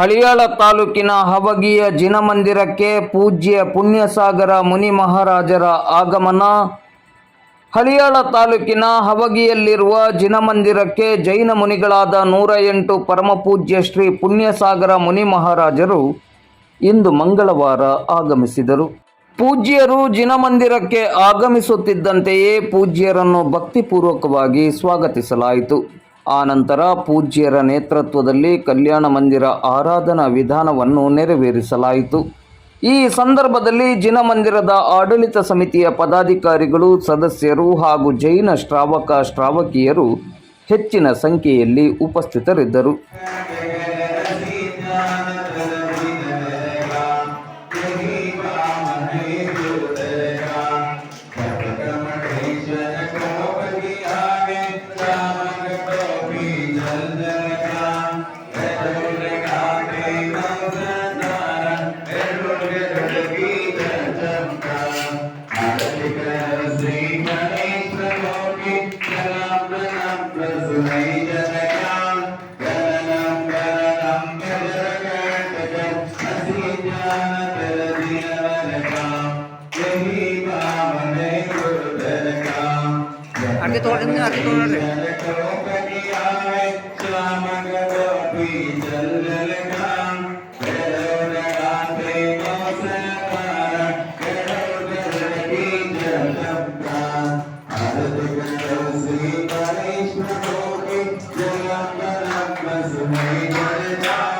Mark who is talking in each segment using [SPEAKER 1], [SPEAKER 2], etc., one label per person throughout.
[SPEAKER 1] ಹಳಿಯಾಳ ತಾಲೂಕಿನ ಹವಗಿಯ ಜಿನಮಂದಿರಕ್ಕೆ ಪೂಜ್ಯ ಪುಣ್ಯಸಾಗರ ಮುನಿ ಮಹಾರಾಜರ ಆಗಮನ. ಹಳಿಯಾಳ ತಾಲೂಕಿನ ಹವಗಿಯಲ್ಲಿರುವ ಜಿನಮಂದಿರಕ್ಕೆ ಜೈನ ಮುನಿಗಳಾದ ನೂರ ಎಂಟು ಪರಮಪೂಜ್ಯ ಶ್ರೀ ಪುಣ್ಯಸಾಗರ ಮುನಿ ಮಹಾರಾಜರು ಇಂದು ಮಂಗಳವಾರ ಆಗಮಿಸಿದರು. ಪೂಜ್ಯರು ಜಿನಮಂದಿರಕ್ಕೆ ಆಗಮಿಸುತ್ತಿದ್ದಂತೆಯೇ ಪೂಜ್ಯರನ್ನು ಭಕ್ತಿಪೂರ್ವಕವಾಗಿ ಸ್ವಾಗತಿಸಲಾಯಿತು. ಆನಂತರ ಪೂಜ್ಯರ ನೇತೃತ್ವದಲ್ಲಿ ಕಲ್ಯಾಣ ಮಂದಿರ ಆರಾಧನಾ ವಿಧಾನವನ್ನು ನೆರವೇರಿಸಲಾಯಿತು. ಈ ಸಂದರ್ಭದಲ್ಲಿ ಜಿನಮಂದಿರದ ಆಡಳಿತ ಸಮಿತಿಯ ಪದಾಧಿಕಾರಿಗಳು, ಸದಸ್ಯರು ಹಾಗೂ ಜೈನ ಶ್ರಾವಕ ಶ್ರಾವಕಿಯರು ಹೆಚ್ಚಿನ ಸಂಖ್ಯೆಯಲ್ಲಿ ಉಪಸ್ಥಿತರಿದ್ದರು.
[SPEAKER 2] आगे तोड़ देंगे आगे तोड़ रहे Thank you.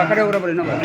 [SPEAKER 2] అక్కడే కూడా పడినా అక్కడే